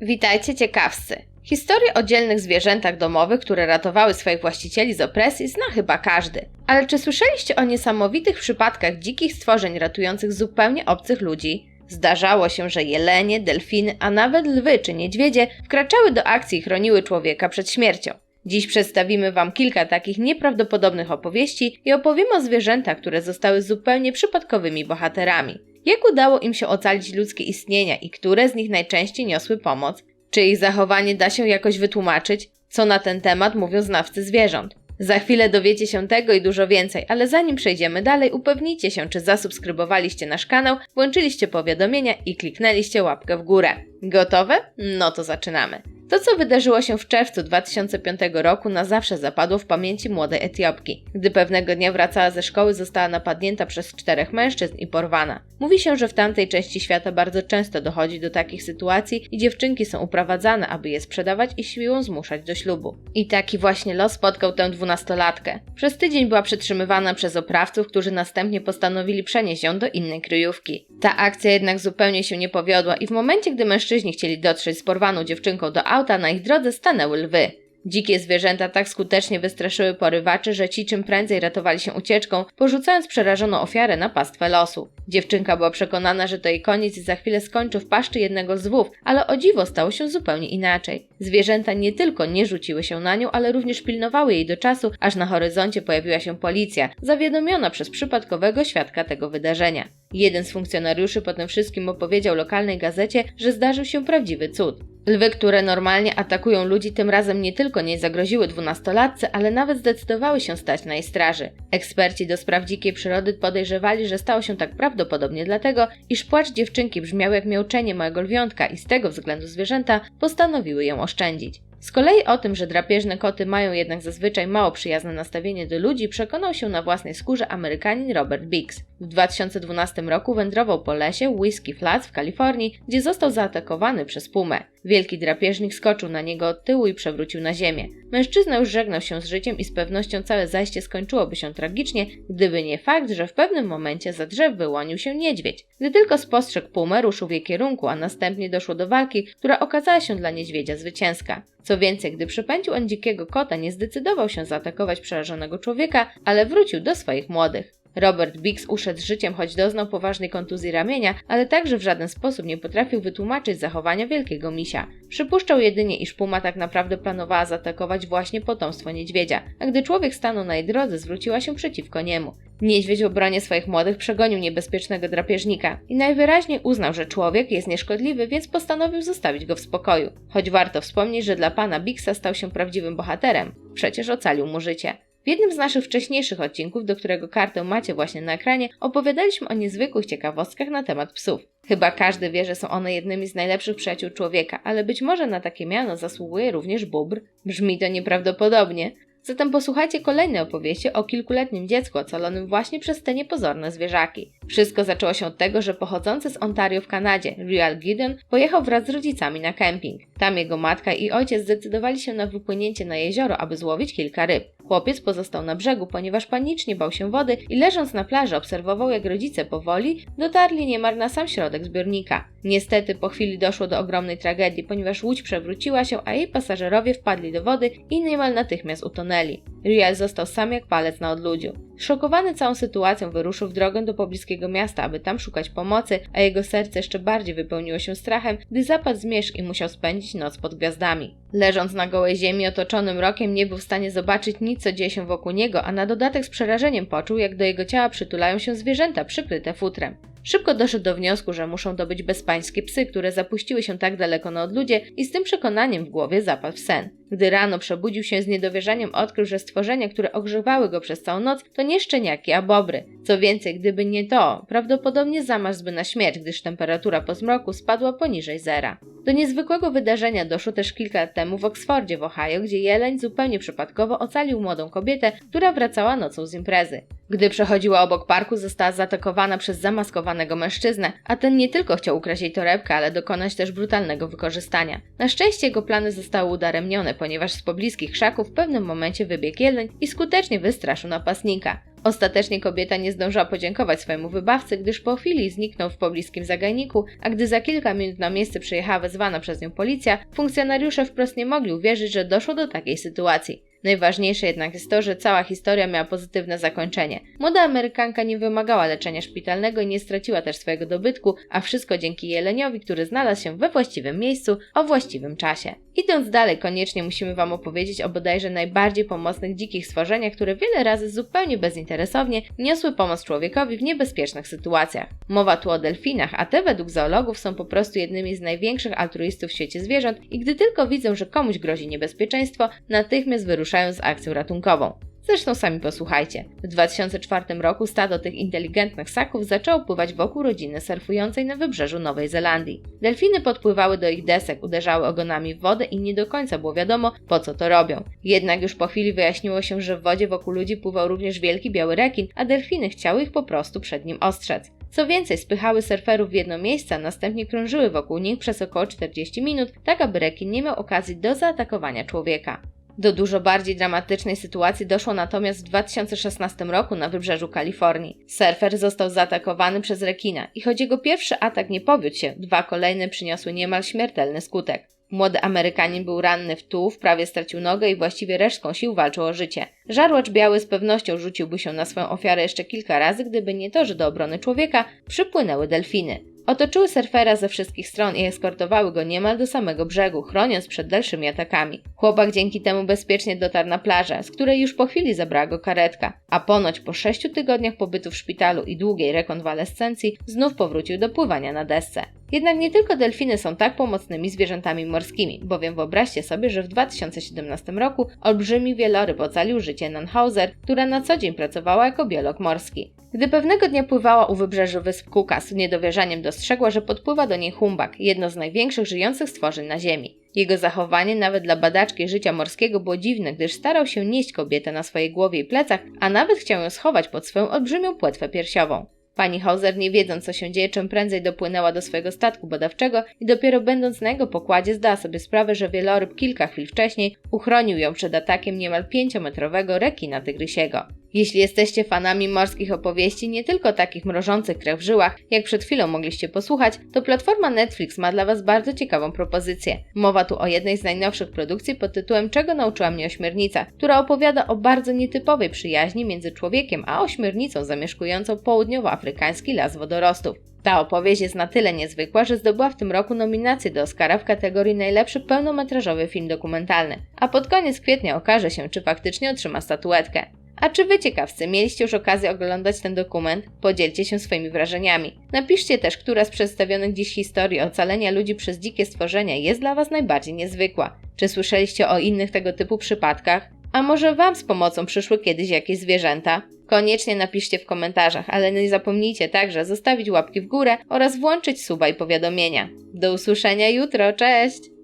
Witajcie ciekawscy. Historię o dzielnych zwierzętach domowych, które ratowały swoich właścicieli z opresji, zna chyba każdy. Ale czy słyszeliście o niesamowitych przypadkach dzikich stworzeń ratujących zupełnie obcych ludzi? Zdarzało się, że jelenie, delfiny, a nawet lwy czy niedźwiedzie wkraczały do akcji i chroniły człowieka przed śmiercią. Dziś przedstawimy Wam kilka takich nieprawdopodobnych opowieści i opowiemy o zwierzętach, które zostały zupełnie przypadkowymi bohaterami. Jak udało im się ocalić ludzkie istnienia i które z nich najczęściej niosły pomoc? Czy ich zachowanie da się jakoś wytłumaczyć? Co na ten temat mówią znawcy zwierząt? Za chwilę dowiecie się tego i dużo więcej, ale zanim przejdziemy dalej, upewnijcie się, czy zasubskrybowaliście nasz kanał, włączyliście powiadomienia i kliknęliście łapkę w górę. Gotowe? No to zaczynamy. To, co wydarzyło się w czerwcu 2005 roku, na zawsze zapadło w pamięci młodej Etiopki. Gdy pewnego dnia wracała ze szkoły, została napadnięta przez czterech mężczyzn i porwana. Mówi się, że w tamtej części świata bardzo często dochodzi do takich sytuacji i dziewczynki są uprowadzane, aby je sprzedawać i siłą zmuszać do ślubu. I taki właśnie los spotkał tę dwunastolatkę. Przez tydzień była przetrzymywana przez oprawców, którzy następnie postanowili przenieść ją do innej kryjówki. Ta akcja jednak zupełnie się nie powiodła i w momencie, gdy mężczyźni chcieli dotrzeć z porwaną dziewczynką do auta, na ich drodze stanęły lwy. Dzikie zwierzęta tak skutecznie wystraszyły porywaczy, że ci czym prędzej ratowali się ucieczką, porzucając przerażoną ofiarę na pastwę losu. Dziewczynka była przekonana, że to jej koniec i za chwilę skończy w paszczy jednego z lwów, ale o dziwo stało się zupełnie inaczej. Zwierzęta nie tylko nie rzuciły się na nią, ale również pilnowały jej do czasu, aż na horyzoncie pojawiła się policja, zawiadomiona przez przypadkowego świadka tego wydarzenia. Jeden z funkcjonariuszy po tym wszystkim opowiedział lokalnej gazecie, że zdarzył się prawdziwy cud. Lwy, które normalnie atakują ludzi, tym razem nie tylko nie zagroziły dwunastolatce, ale nawet zdecydowały się stać na jej straży. Eksperci do spraw dzikiej przyrody podejrzewali, że stało się tak prawdopodobnie dlatego, iż płacz dziewczynki brzmiał jak miauczenie małego lwiątka i z tego względu zwierzęta postanowiły ją oszczędzić. Z kolei o tym, że drapieżne koty mają jednak zazwyczaj mało przyjazne nastawienie do ludzi, przekonał się na własnej skórze Amerykanin Robert Biggs. W 2012 roku wędrował po lesie Whiskey Flats w Kalifornii, gdzie został zaatakowany przez pumę. Wielki drapieżnik skoczył na niego od tyłu i przewrócił na ziemię. Mężczyzna już żegnał się z życiem i z pewnością całe zajście skończyłoby się tragicznie, gdyby nie fakt, że w pewnym momencie za drzew wyłonił się niedźwiedź. Gdy tylko spostrzegł pumę, ruszył w jej kierunku, a następnie doszło do walki, która okazała się dla niedźwiedzia zwycięska. Co więcej, gdy przepędził on dzikiego kota, nie zdecydował się zaatakować przerażonego człowieka, ale wrócił do swoich młodych. Robert Biggs uszedł z życiem, choć doznał poważnej kontuzji ramienia, ale także w żaden sposób nie potrafił wytłumaczyć zachowania wielkiego misia. Przypuszczał jedynie, iż puma tak naprawdę planowała zaatakować właśnie potomstwo niedźwiedzia, a gdy człowiek stanął na jej drodze, zwróciła się przeciwko niemu. Niedźwiedź w obronie swoich młodych przegonił niebezpiecznego drapieżnika i najwyraźniej uznał, że człowiek jest nieszkodliwy, więc postanowił zostawić go w spokoju. Choć warto wspomnieć, że dla pana Biggsa stał się prawdziwym bohaterem, przecież ocalił mu życie. W jednym z naszych wcześniejszych odcinków, do którego kartę macie właśnie na ekranie, opowiadaliśmy o niezwykłych ciekawostkach na temat psów. Chyba każdy wie, że są one jednymi z najlepszych przyjaciół człowieka, ale być może na takie miano zasługuje również bóbr. Brzmi to nieprawdopodobnie. Zatem posłuchajcie kolejnej opowieści o kilkuletnim dziecku ocalonym właśnie przez te niepozorne zwierzaki. Wszystko zaczęło się od tego, że pochodzący z Ontario w Kanadzie, Real Gideon, pojechał wraz z rodzicami na kemping. Tam jego matka i ojciec zdecydowali się na wypłynięcie na jezioro, aby złowić kilka ryb. Chłopiec pozostał na brzegu, ponieważ panicznie bał się wody i leżąc na plaży obserwował, jak rodzice powoli dotarli niemal na sam środek zbiornika. Niestety po chwili doszło do ogromnej tragedii, ponieważ łódź przewróciła się, a jej pasażerowie wpadli do wody i niemal natychmiast utonęli. Riel został sam jak palec na odludziu. Szokowany całą sytuacją wyruszył w drogę do pobliskiego miasta, aby tam szukać pomocy, a jego serce jeszcze bardziej wypełniło się strachem, gdy zapadł zmierzch i musiał spędzić noc pod gwiazdami. Leżąc na gołej ziemi otoczony mrokiem nie był w stanie zobaczyć nic, co dzieje się wokół niego, a na dodatek z przerażeniem poczuł, jak do jego ciała przytulają się zwierzęta przykryte futrem. Szybko doszedł do wniosku, że muszą to być bezpańskie psy, które zapuściły się tak daleko na odludzie i z tym przekonaniem w głowie zapadł w sen. Gdy rano przebudził się z niedowierzaniem, odkrył, że stworzenia, które ogrzewały go przez całą noc, to nie szczeniaki, a bobry. Co więcej, gdyby nie to, prawdopodobnie zamarzłby na śmierć, gdyż temperatura po zmroku spadła poniżej zera. Do niezwykłego wydarzenia doszło też kilka lat temu w Oksfordzie w Ohio, gdzie jeleń zupełnie przypadkowo ocalił młodą kobietę, która wracała nocą z imprezy. Gdy przechodziła obok parku, została zaatakowana przez zamaskowanego mężczyznę, a ten nie tylko chciał ukraść jej torebkę, ale dokonać też brutalnego wykorzystania. Na szczęście jego plany zostały udaremnione, ponieważ z pobliskich krzaków w pewnym momencie wybiegł jeleń i skutecznie wystraszył napastnika. Ostatecznie kobieta nie zdążyła podziękować swojemu wybawcy, gdyż po chwili zniknął w pobliskim zagajniku, a gdy za kilka minut na miejsce przyjechała wezwana przez nią policja, funkcjonariusze wprost nie mogli uwierzyć, że doszło do takiej sytuacji. Najważniejsze jednak jest to, że cała historia miała pozytywne zakończenie. Młoda Amerykanka nie wymagała leczenia szpitalnego i nie straciła też swojego dobytku, a wszystko dzięki jeleniowi, który znalazł się we właściwym miejscu o właściwym czasie. Idąc dalej, koniecznie musimy Wam opowiedzieć o bodajże najbardziej pomocnych dzikich stworzeniach, które wiele razy zupełnie bezinteresownie niosły pomoc człowiekowi w niebezpiecznych sytuacjach. Mowa tu o delfinach, a te według zoologów są po prostu jednymi z największych altruistów w świecie zwierząt i gdy tylko widzą, że komuś grozi niebezpieczeństwo, natychmiast wyruszają z akcją ratunkową. Zresztą sami posłuchajcie. W 2004 roku stado tych inteligentnych ssaków zaczęło pływać wokół rodziny surfującej na wybrzeżu Nowej Zelandii. Delfiny podpływały do ich desek, uderzały ogonami w wodę i nie do końca było wiadomo, po co to robią. Jednak już po chwili wyjaśniło się, że w wodzie wokół ludzi pływał również wielki biały rekin, a delfiny chciały ich po prostu przed nim ostrzec. Co więcej, spychały surferów w jedno miejsce, a następnie krążyły wokół nich przez około 40 minut, tak aby rekin nie miał okazji do zaatakowania człowieka. Do dużo bardziej dramatycznej sytuacji doszło natomiast w 2016 roku na wybrzeżu Kalifornii. Surfer został zaatakowany przez rekina i choć jego pierwszy atak nie powiódł się, dwa kolejne przyniosły niemal śmiertelny skutek. Młody Amerykanin był ranny w tułów, prawie stracił nogę i właściwie resztką sił walczył o życie. Żarłacz biały z pewnością rzuciłby się na swoją ofiarę jeszcze kilka razy, gdyby nie to, że do obrony człowieka przypłynęły delfiny. Otoczyły surfera ze wszystkich stron i eskortowały go niemal do samego brzegu, chroniąc przed dalszymi atakami. Chłopak dzięki temu bezpiecznie dotarł na plażę, z której już po chwili zabrała go karetka, a ponoć po sześciu tygodniach pobytu w szpitalu i długiej rekonwalescencji znów powrócił do pływania na desce. Jednak nie tylko delfiny są tak pomocnymi zwierzętami morskimi, bowiem wyobraźcie sobie, że w 2017 roku olbrzymi wieloryb ocalił życie Nanhauser, która na co dzień pracowała jako biolog morski. Gdy pewnego dnia pływała u wybrzeży wysp Cooka, z niedowierzaniem dostrzegła, że podpływa do niej humbak, jedno z największych żyjących stworzeń na Ziemi. Jego zachowanie nawet dla badaczki życia morskiego było dziwne, gdyż starał się nieść kobietę na swojej głowie i plecach, a nawet chciał ją schować pod swoją olbrzymią płetwę piersiową. Pani Hauser, nie wiedząc co się dzieje, czym prędzej dopłynęła do swojego statku badawczego i dopiero będąc na jego pokładzie zdała sobie sprawę, że wieloryb kilka chwil wcześniej uchronił ją przed atakiem niemal pięciometrowego rekina tygrysiego. Jeśli jesteście fanami morskich opowieści, nie tylko takich mrożących krew w żyłach, jak przed chwilą mogliście posłuchać, to platforma Netflix ma dla Was bardzo ciekawą propozycję. Mowa tu o jednej z najnowszych produkcji pod tytułem Czego nauczyła mnie ośmiornica, która opowiada o bardzo nietypowej przyjaźni między człowiekiem a ośmiornicą zamieszkującą południowoafrykański las wodorostów. Ta opowieść jest na tyle niezwykła, że zdobyła w tym roku nominację do Oscara w kategorii najlepszy pełnometrażowy film dokumentalny, a pod koniec kwietnia okaże się, czy faktycznie otrzyma statuetkę. A czy wy ciekawcy mieliście już okazję oglądać ten dokument? Podzielcie się swoimi wrażeniami. Napiszcie też, która z przedstawionych dziś historii ocalenia ludzi przez dzikie stworzenia jest dla was najbardziej niezwykła. Czy słyszeliście o innych tego typu przypadkach? A może wam z pomocą przyszły kiedyś jakieś zwierzęta? Koniecznie napiszcie w komentarzach, ale nie zapomnijcie także zostawić łapki w górę oraz włączyć suba i powiadomienia. Do usłyszenia jutro, cześć!